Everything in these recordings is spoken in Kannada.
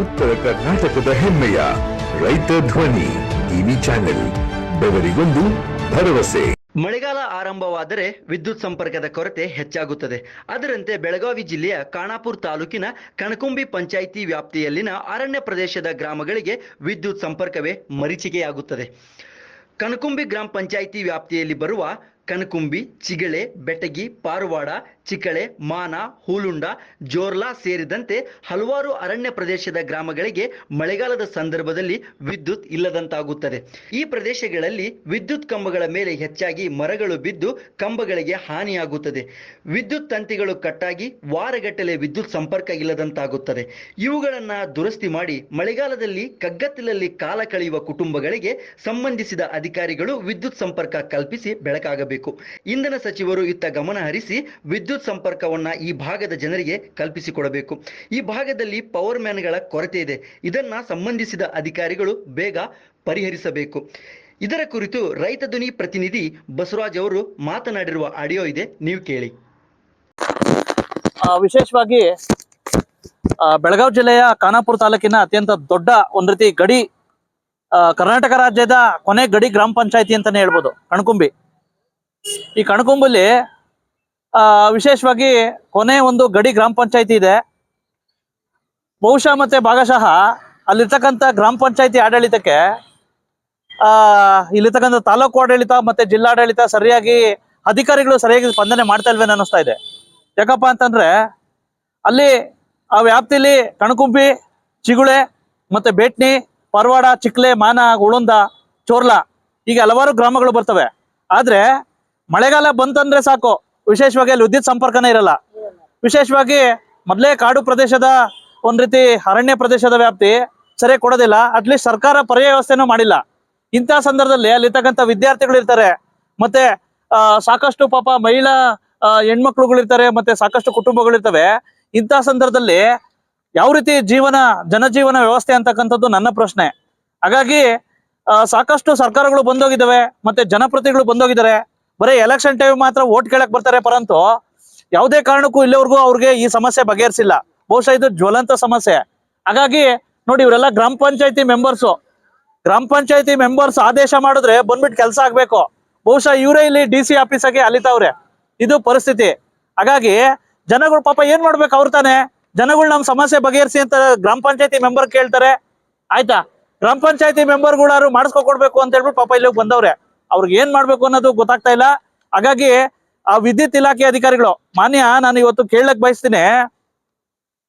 ಉತ್ತರ ಕರ್ನಾಟಕದ ಹೆಮ್ಮೆಯ ರೈತ ಧ್ವನಿ ಟಿವಿ ಚಾನೆಲ್, ಬೆವರಿಗೊಂದು ಭರವಸೆ. ಮಳೆಗಾಲ ಆರಂಭವಾದರೆ ವಿದ್ಯುತ್ ಸಂಪರ್ಕದ ಕೊರತೆ ಹೆಚ್ಚಾಗುತ್ತದೆ. ಅದರಂತೆ ಬೆಳಗಾವಿ ಜಿಲ್ಲೆಯ ಕಾಣಾಪುರ್ ತಾಲೂಕಿನ ಕಣಕುಂಬಿ ಪಂಚಾಯಿತಿ ವ್ಯಾಪ್ತಿಯಲ್ಲಿನ ಅರಣ್ಯ ಪ್ರದೇಶದ ಗ್ರಾಮಗಳಿಗೆ ವಿದ್ಯುತ್ ಸಂಪರ್ಕವೇ ಮರೀಚಿಕೆಯಾಗುತ್ತದೆ. ಕಣಕುಂಬಿ ಗ್ರಾಮ ಪಂಚಾಯಿತಿ ವ್ಯಾಪ್ತಿಯಲ್ಲಿ ಬರುವ ಕನಕುಂಬಿ, ಚಿಗಳೆ, ಬೆಟಗಿ, ಪಾರುವಾಡ, ಚಿಕಳೆ, ಮಾನ, ಹೂಲುಂಡ, ಜೋರ್ಲಾ ಸೇರಿದಂತೆ ಹಲವಾರು ಅರಣ್ಯ ಪ್ರದೇಶದ ಗ್ರಾಮಗಳಿಗೆ ಮಳೆಗಾಲದ ಸಂದರ್ಭದಲ್ಲಿ ವಿದ್ಯುತ್ ಇಲ್ಲದಂತಾಗುತ್ತದೆ. ಈ ಪ್ರದೇಶಗಳಲ್ಲಿ ವಿದ್ಯುತ್ ಕಂಬಗಳ ಮೇಲೆ ಹೆಚ್ಚಾಗಿ ಮರಗಳು ಬಿದ್ದು ಕಂಬಗಳಿಗೆ ಹಾನಿಯಾಗುತ್ತದೆ. ವಿದ್ಯುತ್ ತಂತಿಗಳು ಕಟ್ಟಾಗಿ ವಾರಗಟ್ಟಲೆ ವಿದ್ಯುತ್ ಸಂಪರ್ಕ ಇಲ್ಲದಂತಾಗುತ್ತದೆ. ಇವುಗಳನ್ನು ದುರಸ್ತಿ ಮಾಡಿ ಮಳೆಗಾಲದಲ್ಲಿ ಕಗ್ಗತ್ತಲಲ್ಲಿ ಕಾಲ ಕಳೆಯುವ ಕುಟುಂಬಗಳಿಗೆ ಸಂಬಂಧಿಸಿದ ಅಧಿಕಾರಿಗಳು ವಿದ್ಯುತ್ ಸಂಪರ್ಕ ಕಲ್ಪಿಸಿ ಬೆಳಕಾಗಬೇಕು. ಇಂಧನ ಸಚಿವರು ಇತ್ತ ಗಮನ ಹರಿಸಿ ವಿದ್ಯುತ್ ಸಂಪರ್ಕವನ್ನ ಈ ಭಾಗದ ಜನರಿಗೆ ಕಲ್ಪಿಸಿಕೊಡಬೇಕು. ಈ ಭಾಗದಲ್ಲಿ ಪವರ್ ಮ್ಯಾನ್ಗಳ ಕೊರತೆ ಇದೆ. ಇದನ್ನ ಸಂಬಂಧಿಸಿದ ಅಧಿಕಾರಿಗಳು ಬೇಗ ಪರಿಹರಿಸಬೇಕು. ಇದರ ಕುರಿತು ರೈತ ಧ್ವನಿ ಪ್ರತಿನಿಧಿ ಬಸವರಾಜ್ ಅವರು ಮಾತನಾಡಿರುವ ಆಡಿಯೋ ಇದೆ. ನೀವು ಕೇಳಿ. ವಿಶೇಷವಾಗಿ ಬೆಳಗಾವಿ ಜಿಲ್ಲೆಯ ಖಾನಾಪುರ ತಾಲೂಕಿನ ಅತ್ಯಂತ ದೊಡ್ಡ ಒಂದ್ ರೀತಿ ಗಡಿ ಕರ್ನಾಟಕ ರಾಜ್ಯದ ಕೊನೆ ಗಡಿ ಗ್ರಾಮ ಪಂಚಾಯತಿ ಅಂತಾನೆ ಹೇಳ್ಬೋದು. ಕಣಕುಂಬಿ. ಈ ಕಣಕುಂಬಲ್ಲಿ ವಿಶೇಷವಾಗಿ ಕೊನೆ ಒಂದು ಗಡಿ ಗ್ರಾಮ ಪಂಚಾಯತಿ ಇದೆ. ಬಹುಶಃ ಮತ್ತೆ ಭಾಗಶಃ ಅಲ್ಲಿರ್ತಕ್ಕಂಥ ಗ್ರಾಮ ಪಂಚಾಯತಿ ಆಡಳಿತಕ್ಕೆ, ಆ, ಇಲ್ಲಿರ್ತಕ್ಕಂಥ ತಾಲೂಕು ಆಡಳಿತ ಮತ್ತೆ ಜಿಲ್ಲಾಡಳಿತ ಸರಿಯಾಗಿ ಅಧಿಕಾರಿಗಳು ಸರಿಯಾಗಿ ಸ್ಪಂದನೆ ಮಾಡ್ತಾ ಇಲ್ವೇನೆ ಅನ್ನಿಸ್ತಾ ಇದೆ. ಯಾಕಪ್ಪ ಅಂತಂದ್ರೆ ಅಲ್ಲಿ ಆ ವ್ಯಾಪ್ತಿಲಿ ಕಣಕುಂಬಿ, ಚಿಗುಳೆ ಮತ್ತೆ ಬೇಟ್ನಿ, ಪರ್ವಾಡ, ಚಿಕ್ಲೆ, ಮಾನ, ಉಳುಂದ, ಚೋರ್ಲಾ ಹೀಗೆ ಹಲವಾರು ಗ್ರಾಮಗಳು ಬರ್ತವೆ. ಆದ್ರೆ ಮಳೆಗಾಲ ಬಂತಂದ್ರೆ ಸಾಕು. ವಿಶೇಷವಾಗಿ ಅಲ್ಲಿ ವಿದ್ಯುತ್ ಸಂಪರ್ಕನೇ ಇರಲ್ಲ. ವಿಶೇಷವಾಗಿ ಮೊದಲೇ ಕಾಡು ಪ್ರದೇಶದ ಒಂದ್ ರೀತಿ ಅರಣ್ಯ ಪ್ರದೇಶದ ವ್ಯಾಪ್ತಿ ಸರಿ ಕೊಡೋದಿಲ್ಲ. ಅಟ್ಲೀಸ್ಟ್ ಸರ್ಕಾರ ಪರ್ಯಾಯ ವ್ಯವಸ್ಥೆನೂ ಮಾಡಿಲ್ಲ. ಇಂತಹ ಸಂದರ್ಭದಲ್ಲಿ ಅಲ್ಲಿರ್ತಕ್ಕಂಥ ವಿದ್ಯಾರ್ಥಿಗಳು ಇರ್ತಾರೆ. ಮತ್ತೆ ಸಾಕಷ್ಟು ಪಾಪ ಮಹಿಳಾ ಹೆಣ್ಮಕ್ಳುಗಳಿರ್ತಾರೆ ಮತ್ತೆ ಸಾಕಷ್ಟು ಕುಟುಂಬಗಳಿರ್ತವೆ ಇಂತಹ ಸಂದರ್ಭದಲ್ಲಿ ಯಾವ ರೀತಿ ಜೀವನ, ಜನಜೀವನ ವ್ಯವಸ್ಥೆ ಅಂತಕ್ಕಂಥದ್ದು ನನ್ನ ಪ್ರಶ್ನೆ. ಹಾಗಾಗಿ ಸಾಕಷ್ಟು ಸರ್ಕಾರಗಳು ಬಂದೋಗಿದ್ದಾವೆ, ಮತ್ತೆ ಜನಪ್ರತಿಗಳು ಬಂದೋಗಿದ್ದಾರೆ. ಬರೀ ಎಲೆಕ್ಷನ್ ಟೈಮ್ ಮಾತ್ರ ಓಟ್ ಕೇಳಕ್ ಬರ್ತಾರೆ ಪರಂತು ಯಾವುದೇ ಕಾರಣಕ್ಕೂ ಇಲ್ಲಿವರೆಗೂ ಅವ್ರಿಗೆ ಈ ಸಮಸ್ಯೆ ಬಗೆಹರಿಸಿಲ್ಲ. ಬಹುಶಃ ಇದು ಜ್ವಲಂತ ಸಮಸ್ಯೆ. ಹಾಗಾಗಿ ನೋಡಿ ಇವರೆಲ್ಲ ಗ್ರಾಮ ಪಂಚಾಯತಿ ಮೆಂಬರ್ಸು ಗ್ರಾಮ ಪಂಚಾಯತಿ ಮೆಂಬರ್ಸ್ ಆದೇಶ ಮಾಡಿದ್ರೆ ಬಂದ್ಬಿಟ್ಟು ಕೆಲಸ ಆಗ್ಬೇಕು. ಬಹುಶಃ ಇವರೇ ಇಲ್ಲಿ ಡಿ ಸಿ ಆಗಿ ಅಲಿತಾವ್ರೆ. ಇದು ಪರಿಸ್ಥಿತಿ. ಹಾಗಾಗಿ ಜನಗಳು ಪಾಪ ಏನ್ ಮಾಡ್ಬೇಕು ಅವ್ರ ತಾನೆ? ಜನಗಳು ನಮ್ಮ ಸಮಸ್ಯೆ ಬಗೆಹರಿಸಿ ಅಂತ ಗ್ರಾಮ ಪಂಚಾಯತಿ ಮೆಂಬರ್ ಕೇಳ್ತಾರೆ. ಆಯ್ತಾ? ಗ್ರಾಮ ಪಂಚಾಯತಿ ಮೆಂಬರ್ಗಳಾರು ಮಾಡಿಸ್ಕೊಡ್ಬೇಕು ಅಂತ ಹೇಳ್ಬಿಟ್ಟು ಪಾಪ ಇಲ್ಲಿಗೆ ಬಂದವ್ರೆ. ಅವ್ರಿಗೆ ಏನ್ ಮಾಡ್ಬೇಕು ಅನ್ನೋದು ಗೊತ್ತಾಗ್ತಾ ಇಲ್ಲ. ಹಾಗಾಗಿ ಆ ವಿದ್ಯುತ್ ಇಲಾಖೆ ಅಧಿಕಾರಿಗಳು, ಮಾನ್ಯ ನಾನು ಇವತ್ತು ಕೇಳಕ್ ಬಯಸ್ತೀನಿ.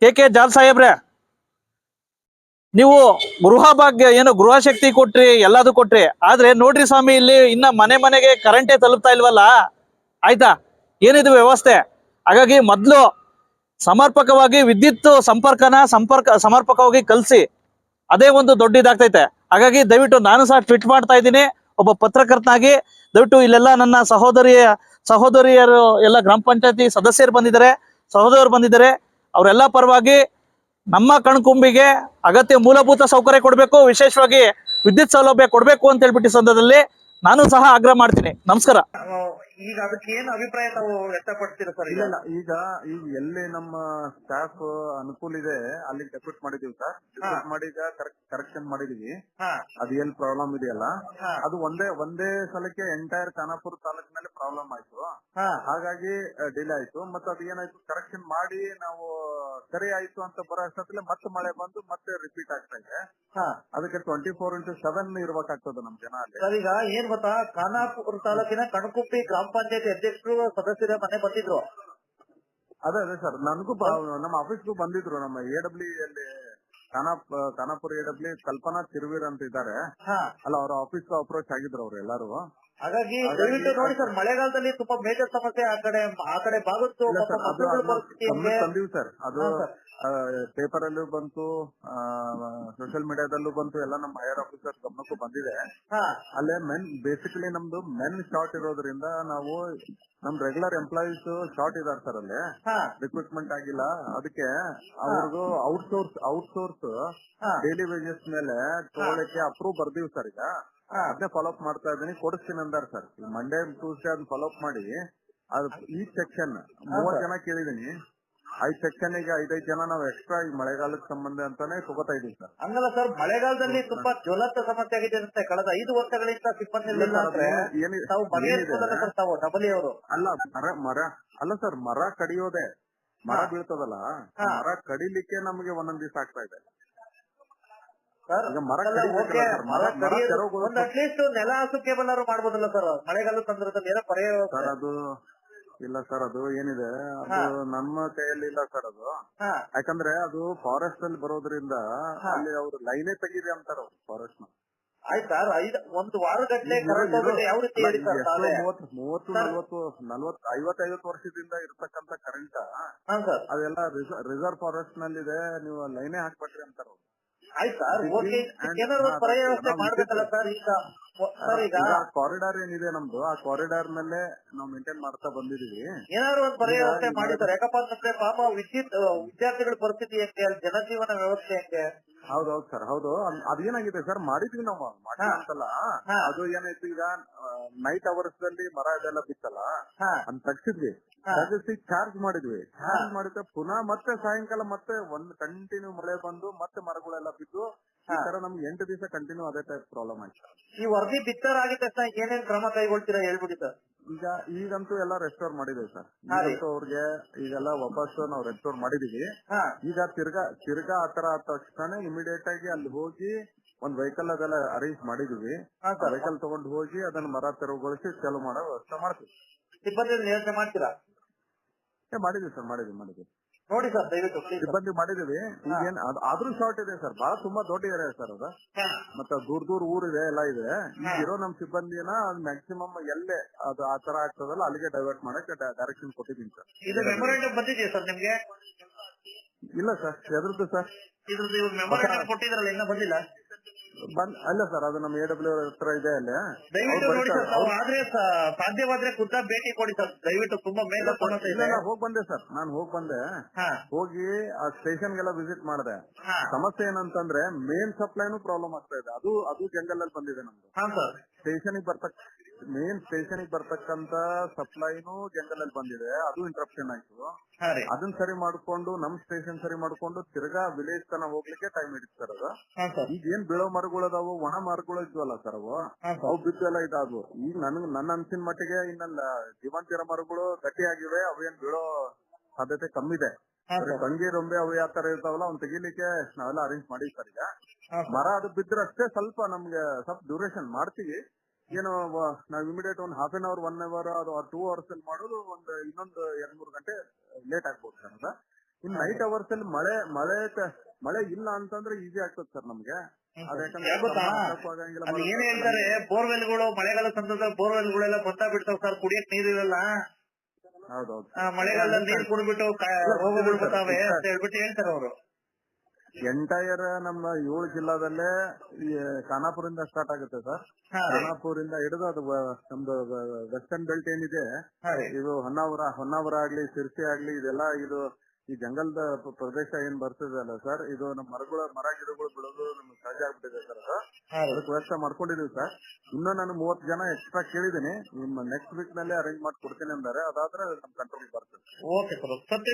ಕೆ ಕೆ ಜಾಲ್ ಸಾಹೇಬ್ರೆ, ನೀವು ಗೃಹ ಭಾಗ್ಯ, ಏನು ಗೃಹ ಶಕ್ತಿ ಕೊಟ್ರಿ, ಎಲ್ಲಾದು ಕೊಟ್ರಿ. ಆದ್ರೆ ನೋಡ್ರಿ ಸ್ವಾಮಿ, ಇಲ್ಲಿ ಇನ್ನ ಮನೆ ಮನೆಗೆ ಕರೆಂಟೇ ತಲುಪ್ತಾ ಇಲ್ವಲ್ಲ? ಆಯ್ತಾ? ಏನಿದು ವ್ಯವಸ್ಥೆ? ಹಾಗಾಗಿ ಮೊದ್ಲು ಸಮರ್ಪಕವಾಗಿ ವಿದ್ಯುತ್ ಸಂಪರ್ಕನ ಸಂಪರ್ಕ, ಸಮರ್ಪಕವಾಗಿ ಕಲ್ಸಿ. ಅದೇ ಒಂದು ದೊಡ್ಡ ಇದಾಗ್ತೈತೆ. ಹಾಗಾಗಿ ದಯವಿಟ್ಟು ನಾನು ಸಹ ಟ್ವಿಟ್ ಮಾಡ್ತಾ ಇದ್ದೀನಿ. ಒಬ್ಬ ಪತ್ರಕರ್ತನಾಗಿ ದಯವಿಟ್ಟು ಇಲ್ಲೆಲ್ಲ ನನ್ನ ಸಹೋದರಿಯ, ಸಹೋದರಿಯರು ಎಲ್ಲ ಗ್ರಾಮ ಪಂಚಾಯತಿ ಸದಸ್ಯರು ಬಂದಿದ್ದಾರೆ, ಸಹೋದರರು ಬಂದಿದ್ದಾರೆ, ಅವರೆಲ್ಲ ಪರವಾಗಿ ನಮ್ಮ ಕಣ್ಕುಂಬಿಗೆ ಅಗತ್ಯ ಮೂಲಭೂತ ಸೌಕರ್ಯ ಕೊಡಬೇಕು, ವಿಶೇಷವಾಗಿ ವಿದ್ಯುತ್ ಸೌಲಭ್ಯ ಕೊಡಬೇಕು ಅಂತ ಹೇಳ್ಬಿಟ್ಟು ಸಂದರ್ಭದಲ್ಲಿ ನಾನು ಸಹ ಆಗ್ರಹ ಮಾಡ್ತೀನಿ. ನಮಸ್ಕಾರ. ಈಗ ಅದಕ್ಕೆ ಏನ್ ಅಭಿಪ್ರಾಯ ತಾವು ವ್ಯಕ್ತಪಡಿಸ್ತೀರಾ ಸರ್ ಇಲ್ಲ ಇಲ್ಲ ಈಗ ಈಗ ಎಲ್ಲಿ ನಮ್ಮ ಸ್ಟಾಫ್ ಅನುಕೂಲ ಇದೆ ಅಲ್ಲಿ ಡೆಪ್ಯೂಟ್ ಮಾಡಿದೀವಿ ಸರ್ ಡೆಪ್ಯೂಟ್ ಮಾಡಿ ಈಗ ಕರೆಕ್ಷನ್ ಮಾಡಿದೀವಿ ಅದು ಎಲ್ಲಿ ಪ್ರಾಬ್ಲಮ್ ಇದೆಯಲ್ಲ? ಅದು ಒಂದೇ ಒಂದೇ ಸಲಕ್ಕೆ ಎಂಟೈರ್ ಖಾನಾಪುರ ತಾಲೂಕಿನಲ್ಲಿ ಪ್ರಾಬ್ಲಮ್ ಆಯ್ತು. ಹಾಗಾಗಿ ಡಿಲೇ ಆಯ್ತು. ಮತ್ತೆ ಅದು ಏನಾಯ್ತು ಕರೆಕ್ಷನ್ ಮಾಡಿ ನಾವು ಸರಿ ಆಯ್ತು ಅಂತ ಬರೋ ಅಷ್ಟೊತ್ತಿಗೆ ಮತ್ತೆ ಮಳೆ ಬಂದು ಮತ್ತೆ ರಿಪೀಟ್ ಆಗ್ತಾ ಇದೆ. ಅದಕ್ಕೆ ಟ್ವೆಂಟಿ ಫೋರ್ ಇಂಟು ಸೆವೆನ್ ಇರ್ಬೇಕಾಗ್ತದೆ ನಮ್ ಜನ ಅಲ್ಲಿ. ಸರ್ ಈಗ ಏನ್ ಗೊತ್ತಾ? ಖಾನಾಪುರ ತಾಲೂಕಿನ ಕಣಕುಪ್ಪಿ ಗ್ರಾಮ ಪಂಚಾಯತಿ ಅಧ್ಯಕ್ಷರು ಸದಸ್ಯರ ಮನೆ ಬಂದಿದ್ರು. ಅದೇ ಅದೇ ಸರ್. ನನಗೂ ನಮ್ಮ ಆಫೀಸ್ಗೂ ಬಂದಿದ್ರು. ನಮ್ಮ ಎ ಡಬ್ಲ್ಯೂ ಅಲ್ಲಿ ಖಾನಾಪ್ ಖಾನಾಪುರ ಎ ಡಬ್ಲ್ಯೂ ಕಲ್ಪನಾ ತಿರುವೀರ್ ಅಂತ ಇದ್ದಾರೆ. ಅಲ್ಲ ಅವ್ರ ಆಫೀಸ್ ಅಪ್ರೋಚ್ ಆಗಿದ್ರು ಅವ್ರು ಎಲ್ಲಾರು. ಹಾಗಾಗಿ ದಯವಿಟ್ಟು ನೋಡಿ ಸರ್ ಮಳೆಗಾಲದಲ್ಲಿ ತುಂಬಾ ಮೇಜರ್ ಸಮಸ್ಯೆ ಆ ಕಡೆ ಆ ಕಡೆ ಪಾಪ ಸರ್ ಅದು? ತಂದೀವಿ ಸರ್. ಪೇಪರ್ ಅಲ್ಲೂ ಬಂತು ಸೋಷಿಯಲ್ ಮೀಡಿಯಾದಲ್ಲೂ ಬಂತು ಎಲ್ಲ ನಮ್ಮ ಹೈಯರ್ ಆಫೀಸರ್ ಗಮನಕ್ಕೂ ಬಂದಿದೆ. ಅಲ್ಲೇ ಮೆನ್ ಬೇಸಿಕಲಿ ನಮ್ದು ಮೆನ್ ಶಾರ್ಟ್ ಇರೋದ್ರಿಂದ ನಾವು ನಮ್ ರೆಗ್ಯುಲರ್ ಎಂಪ್ಲಾಯೀಸ್ ಶಾರ್ಟ್ ಇದಾರೆ ಸರ್ ಅಲ್ಲಿ. ರಿಕ್ರೂಟ್ಮೆಂಟ್ ಆಗಿಲ್ಲ. ಅದಕ್ಕೆ ಅವ್ರಿಗೂ ಔಟ್ಸೋರ್ಸ್ ಔಟ್ಸೋರ್ಸ್. ಡೈಲಿ ವೇಜಸ್ ಮೇಲೆ ತಗೊಳಕ್ಕೆ ಅಪ್ರೂವ್ ಬರ್ದೀವಿ ಸರ್ ಈಗ. ಹಾ. ಅದನ್ನೇ ಫಾಲೋ ಅಪ್ ಮಾಡ್ತಾ ಇದ್ದೀನಿ. ಕೊಡಿಸ್ತೀನಿ ಅಂದಾರ ಸರ್ ಮಂಡೇ ಟ್ಯೂಸ್ಡೇ ಅದನ್ನ ಫಾಲೋ ಅಪ್ ಮಾಡಿ ಅದು ಈ ಸೆಕ್ಷನ್ ಮೂವತ್ ಜನ ಕೇಳಿದೀನಿ ಐದ್ ಸೆಕ್ಷನ್ ಈಗ ಐದೈದ್ ಜನ ನಾವು ಎಕ್ಸ್ಟ್ರಾ ಈ ಮಳೆಗಾಲಕ್ಕೆ ಸಂಬಂಧ ಅಂತಾನೆ ತಗೋತಾ ಇದೀವಿ ಸರ್ ಹಂಗಲ್ಲ ಸರ್ ಮಳೆಗಾಲದಲ್ಲಿ ತುಂಬಾ ಜ್ವಲಂತ ಸಮಸ್ಯೆ ಆಗಿದೆ ಅಂತ ಕಳೆದ ಐದು ವರ್ಷಗಳಿಂದ ಸಿಬ್ಬಂದಿ ಅಂದ್ರೆ ಏನಿ- ತಾವು ಏನಿದೆ? ಬಗೆಹರಿಸೋದಲ್ಲ ಸರ್ ತಾವು ಡಬಲಿ ಅವರು. ಅಲ್ಲ ಮರ ಮರ ಅಲ್ಲ ಸರ್ ಮರ ಕಡಿಯೋದೆ. ಮರ ಬೀಳ್ತದಲ್ಲ? ಮರ ಕಡಿಲಿಕ್ಕೆ ನಮಗೆ ಒಂದೊಂದ್ ದಿವಸ ಆಗ್ತಾ ಇದೆ. ಅಟ್ಲೀಸ್ಟ್ ನೆಲ ಹಾಸಕ್ಕೆ ಬಲ್ಲಾರು ಮಾಡ್ಬೋದಲ್ಲ ಸರ್? ಮಳೆಗಾಲದ ಸಂದರ್ಭದಲ್ಲಿ ಏನೋ ಪರ್ಯಾಯ ಸರ್ ಅದು ಇಲ್ಲ ಸರ್ ಅದು ಏನಿದೆ? ಅದು ನಮ್ಮ ಕೈಯಲ್ಲಿ ಇಲ್ಲ ಸರ್ ಅದು. ಯಾಕಂದ್ರೆ ಅದು ಫಾರೆಸ್ಟ್ ಅಲ್ಲಿ ಬರೋದ್ರಿಂದ. ಅಲ್ಲಿ ಅವ್ರು ಲೈನೇ ತೆಗೀರಿ ಅಂತಾರ ಫಾರೆಸ್ಟ್ನ. ಆಯ್ತು? ಐದ್ ಒಂದು ಕರೆಂಟ್ ಹೋಗ್ಬಿಟ್ಟು ಯಾವ ರೀತಿ ಮೂವತ್ತು. ನಲ್ವತ್ತು ನಲ್ವತ್ತು ಐವತ್ತೈವತ್ತು ವರ್ಷದಿಂದ ಇರ್ತಕ್ಕಂತ ಕರೆಂಟ್ ಹಾ ಸರ್. ಅದೆಲ್ಲ ರಿಸರ್ವ್ ಫಾರೆಸ್ಟ್ನಲ್ಲಿ ಇದೆ ನೀವು ಲೈನೇ ಹಾಕ್ಬೇಡ್ರಿ ಅಂತಾರ ಅವ್ರು. ಆಯ್ತು ಏನಾದ್ರು ಪರ್ಯಾಯ ವ್ಯವಸ್ಥೆ ಮಾಡ್ಬೇಕಲ್ಲ ಸರ್ ಈಗ ಸರ್ ಈಗ ಕಾರಿಡಾರ್ ಏನಿದೆ ನಮ್ದು ಆ ಕಾರಿಡಾರ್ ನಲ್ಲೇ ನಾವು ಮೇಂಟೈನ್ ಮಾಡ್ತಾ ಬಂದಿದೀವಿ. ಏನಾದ್ರು ಒಂದು ಪರ್ಯಾಯ ವ್ಯವಸ್ಥೆ ಮಾಡಿದ್ದಾರೆ ಯಾಕಪ್ಪ ಅಂತಂದ್ರೆ ಪಾಪ ವಿದ್ಯುತ್ ವಿದ್ಯಾರ್ಥಿಗಳ ಪರಿಸ್ಥಿತಿ ಹೆಂಗೆ ಅಲ್ಲಿ ಜನಜೀವನ ವ್ಯವಸ್ಥೆ ಹೆಂಗೆ? ಹೌದೌದು ಸರ್ ಹೌದು. ಅದ್- ಅದೇನಾಗಿದೆ ಸರ್ ಮಾಡಿದ್ವಿ ನಾವು ಮಾಡಿ ಅಂತಲ್ಲ ಅದು ಏನಾಯ್ತು ಈಗ ನೈಟ್ ಅವರ್ಸ್ ಅಲ್ಲಿ ಮರ ಇದೆಲ್ಲ ಬಿತ್ತಲ್ಲ. ಅಂತ ತಗ್ಸಿದ್ವಿ. ತಗ್ಸಿ ಚಾರ್ಜ್ ಮಾಡಿದ್ವಿ. ಚಾರ್ಜ್ ಮಾಡಿದ ಪುನಃ ಮತ್ತೆ ಸಾಯಂಕಾಲ ಮತ್ತೆ ಒಂದ್ ಕಂಟಿನ್ಯೂ ಮಳೆ ಬಂದು ಮತ್ತೆ ಮರಗಳೆಲ್ಲ ಬಿದ್ದು ಈ ತರ ನಮ್ಗೆ ಎಂಟು ದಿವಸ ಕಂಟಿನ್ಯೂ ಅದೇ ಟೈಪ್ ಪ್ರಾಬ್ಲಮ್ ಆಯ್ತು. ಈ ವರದಿ ಬಿತ್ತರಾಗಿದ ತಕ್ಷಣ ಏನೇನ್ ಕ್ರಮ ಕೈಗೊಳ್ತೀರಾ ಹೇಳ್ಬಿಡಿ ಸರ್. ಈಗ ಈಗಂತೂ ಎಲ್ಲ ರೆಸ್ಟೋರ್ ಮಾಡಿದ್ವಿ ಸರ್. ಈಗಂತೂ ಅವ್ರಿಗೆ ಈಗೆಲ್ಲ ವಾಪಸ್ ನಾವು ರೆಸ್ಟೋರ್ ಮಾಡಿದೀವಿ. ಈಗ ತಿರ್ಗಾ ತಿರ್ಗಾ ಆತರ ಆದ ತಕ್ಷಣ ಇಮಿಡಿಯೇಟ್ ಆಗಿ ಅಲ್ಲಿ ಹೋಗಿ ಒಂದ್ ವೆಹಿಕಲ್ ಅದೆಲ್ಲ ಅರೇಂಜ್ ಮಾಡಿದೀವಿ. ವೆಹಿಕಲ್ ತಗೊಂಡು ಹೋಗಿ ಅದನ್ನ ಮರ ತೆರವುಗೊಳಿಸಿ ಚಾಲು ಮಾಡೋ ವ್ಯವಸ್ಥೆ ಮಾಡ್ತೀವಿ. ಸಿಬ್ಬಂದಿ ನಿಯೋಜನೆ ಮಾಡ್ತೀರಾ? ಮಾಡಿದೀವಿ ಸರ್ ಮಾಡಿದ್ವಿ ಮಾಡಿದ್ವಿ. ನೋಡಿ ಸರ್ ದಯವಿಟ್ಟು ಸಿಬ್ಬಂದಿ ಮಾಡಿದೀವಿ ಈಗೇನ್ ಆದ್ರೂ ಶಾರ್ಟ್ ಇದೆ ಸರ್. ಬಹಳ ತುಂಬಾ ದೊಡ್ಡ ಏರಿಯಾ ಸರ್ ಅದು. ಮತ್ತೆ ದೂರ ದೂರ ಊರಿದೆ ಎಲ್ಲ ಇದೆ. ಈಗ ಇರೋ ನಮ್ ಸಿಬ್ಬಂದಿನ ಮ್ಯಾಕ್ಸಿಮಮ್ ಎಲ್ಲೇ ಅದು ಆ ತರ ಆಗ್ತದಲ್ಲ ಅಲ್ಲಿಗೆ ಡೈವರ್ಟ್ ಮಾಡಕ್ಕೆ ಡೈರೆಕ್ಷನ್ ಕೊಟ್ಟಿದ್ದೀನಿ ಸರ್. ಇದು ಬಂದಿದೆಯಾ ಸರ್ ನಿಮ್ಗೆ? ಇಲ್ಲ ಸರ್ ಎದ್ರದ್ದು ಸರ್. ಇದ್ರದ್ದು ಇವ್ರು ಮೆಮೊರೇಂಡಮ್ ಕೊಟ್ಟಿದ್ರಲ್ಲ ಇನ್ನೂ ಬಂದಿಲ್ಲ? ಬಂದ್ ಅಲ್ಲ ಸರ್ ಅದು ನಮ್ಮ ಎ ಡಬ್ಲ್ಯೂ ಹತ್ರ ಇದೆ ಅಲ್ಲಿ. ದಯವಿಟ್ಟು ನೋಡಿ ಸರ್ ತಾವು ಆದ್ರೆ ಸ- ಸಾಧ್ಯವಾದ್ರೆ ಖುದ್ದ ಭೇಟಿ ಕೊಡಿ ಸರ್. ದಯವಿಟ್ಟು ತುಂಬಾ ಮೇಲೆ ಇಲ್ಲ, ಇಲ್ಲ, ಹೋಗ್ ಬಂದೆ ಸರ್. ನಾನು ಹೋಗ್ ಬಂದೆ. ಹಾ. ಹೋಗಿ ಆ ಸ್ಟೇಷನ್ ಗೆಲ್ಲ ವಿಸಿಟ್ ಮಾಡಿದೆ. ಹಾ. ಸಮಸ್ಯೆ ಏನಂತಂದ್ರೆ ಮೇನ್ ಸಪ್ಲೈನು ಪ್ರಾಬ್ಲಮ್ ಆಗ್ತಾ ಇದೆ. ಅದು ಅದು ಜಂಗಲ್ ಅಲ್ಲಿ ಬಂದಿದೆ ನಮ್ದು. ಹಾ ಸರ್. ಸ್ಟೇಷನ್ ಬರ್ತಕ್ ಮೇನ್ ಸ್ಟೇಷನ್ ಬರ್ತಕ್ಕಂತ ಸಪ್ಲೈನು ಜಂಗಲ್ ಅಲ್ಲಿ ಬಂದಿದೆ. ಅದು ಇಂಟ್ರಪ್ಷನ್ ಆಯ್ತು. ಅದನ್ ಅದನ್ನ ಸರಿ ಮಾಡ್ಕೊಂಡು ನಮ್ ಸ್ಟೇಷನ್ ಸರಿ ಮಾಡ್ಕೊಂಡು ತಿರ್ಗಾ ವಿಲೇಜ್ ತನ ಹೋಗ್ಲಿಕ್ಕೆ ಟೈಮ್ ಹಿಡಿತು ಸರ್ ಅದು. ಈಗ ಏನ್ ಬೀಳೋ ಮರಗಳು ಅದಾವು ಒಣ ಮರಗಳು ಇದ್ವಲ್ಲ ಸರ್ ಅವು. ಅವು ಬಿದ್ದು ಎಲ್ಲ ಇದಾದ್ವು. ಈಗ ನನ್ ನನ್ನ ಅನ್ಸಿನ ಮಟ್ಟಿಗೆ ಇನ್ನೆಲ್ಲ ಜೀವಂತಿರ ಮರಗಳು ಗಟ್ಟಿಯಾಗಿವೆ ಅವೇನ್ ಬೀಳೋ ಸಾಧ್ಯತೆ ಕಮ್ಮಿ ಇದೆ ಹಾ ಸರ್ ಕಂಗಿ ರೊಂಬೆ ಅವು ಯಾವ ತರ ಇರ್ತಾವಲ್ಲ ಅವ್ನ್ ತೆಗಿಲಿಕ್ಕೆ ನಾವೆಲ್ಲ ಅರೇಂಜ್ ಮಾಡಿ ಸರ್ ಈಗ. ಮರ ಅದು ಬಿದ್ರೆ ಅಷ್ಟೇ ಸ್ವಲ್ಪ ನಮ್ಗೆ ಸ್ವಲ್ಪ ಡ್ಯೂರೇಷನ್ ಮಾಡ್ತೀವಿ. ಏನೋ ನಾವ್ ಇಮಿಡಿಯೇಟ್ ಒಂದ್ half an hour one hour ಅದು ಟೂ ಅವರ್ಸ್ ಅಲ್ಲಿ ಮಾಡೋದು ಒಂದು ಇನ್ನೊಂದು ಎರಡ್ ಮೂರು ಗಂಟೆ ಲೇಟ್ ಆಗ್ಬೋದು ಸರ್ ಅದ. ಇನ್ ನೈಟ್ ಅವರ್ಸ್ ಅಲ್ಲಿ ಮಳೆ ಮಳೆ ಮಳೆ ಇಲ್ಲ ಅಂತಂದ್ರೆ ಈಸಿ ಆಗ್ತದೆ ಸರ್ ನಮ್ಗೆ. ಏನ್ ಹೇಳ್ತಾರೆ? ಬೋರ್ವೆಲ್ಗಳು ಮಳೆಗಾಲ ಸಂದರ್ಭದಲ್ಲಿ ಬೋರ್ವೆಲ್ಗಳೆಲ್ಲ ಬರ್ತಾ ಬಿಡ್ತಾವ್ ಸರ್? ಕುಡಿಯಕ್ ನೀರಿರಲ್ಲ ಹೌದೌದು. ಆ, ಮಳೆಗಾಲದಲ್ಲಿ ನೀರ್ ಕುಡ್ಬಿಟ್ಟು ಬರ್ತಾವೆ ಅಂತ ಹೇಳ್ಬಿಟ್ಟು ಹೇಳ್ತಾರೆ ಅವರು. ಎಂಟೈರ್ ನಮ್ಮ ಏಳು ಜಿಲ್ಲಾದಲ್ಲೇ ಈ ಖಾನಾಪುರಿಂದ ಸ್ಟಾರ್ಟ್ ಆಗುತ್ತೆ ಸರ್. ಖಾನಾಪುರಿಂದ ಹಿಡಿದು ಅದು ವ- ನಮ್ದು ವೆಸ್ಟರ್ನ್ ಬೆಲ್ಟ್ ಏನಿದೆ ಇದು ಹೊನ್ನಾವರ ಹೊನ್ನಾವರ ಆಗ್ಲಿ ಸಿರ್ಸಿ ಆಗ್ಲಿ ಇದೆಲ್ಲ ಇದು ಈ ಜಂಗಲ್ದ ಪ್ರದೇಶ ಏನ್ ಬರ್ತದೆ ಅಲ್ಲ ಸರ್ ಇದು ನಮ್ಮ ಮರಗಳ ಮರ ಗಿಡಗಳು ಬೆಳೆದು ನಮ್ಗೆ ಸಹಜ ಆಗ್ಬಿಟ್ಟಿದೆ ಸರ್ ಅದು. ಅದಕ್ಕೆ ವ್ಯವಸ್ಥೆ ಮಾಡ್ಕೊಂಡಿದೀವಿ ಸರ್. ಇನ್ನೂ ನಾನು ಮೂವತ್ತು ಜನ ಎಕ್ಸ್ಟ್ರಾ ಕೇಳಿದ್ದೀನಿ. ನಿಮ್ಮ ನೆಕ್ಸ್ಟ್ ವೀಕ್ನಲ್ಲಿ ಅರೇಂಜ್ ಮಾಡಿ ಕೊಡ್ತೀನಿ ಅಂತಾರೆ ಅದಾದ್ರೆ ನಮ್ ಕಂಟ್ರೋಲ್ ಬರ್ತದೆ. ಓಕೆ ಸರ್ ಸತ್ಯ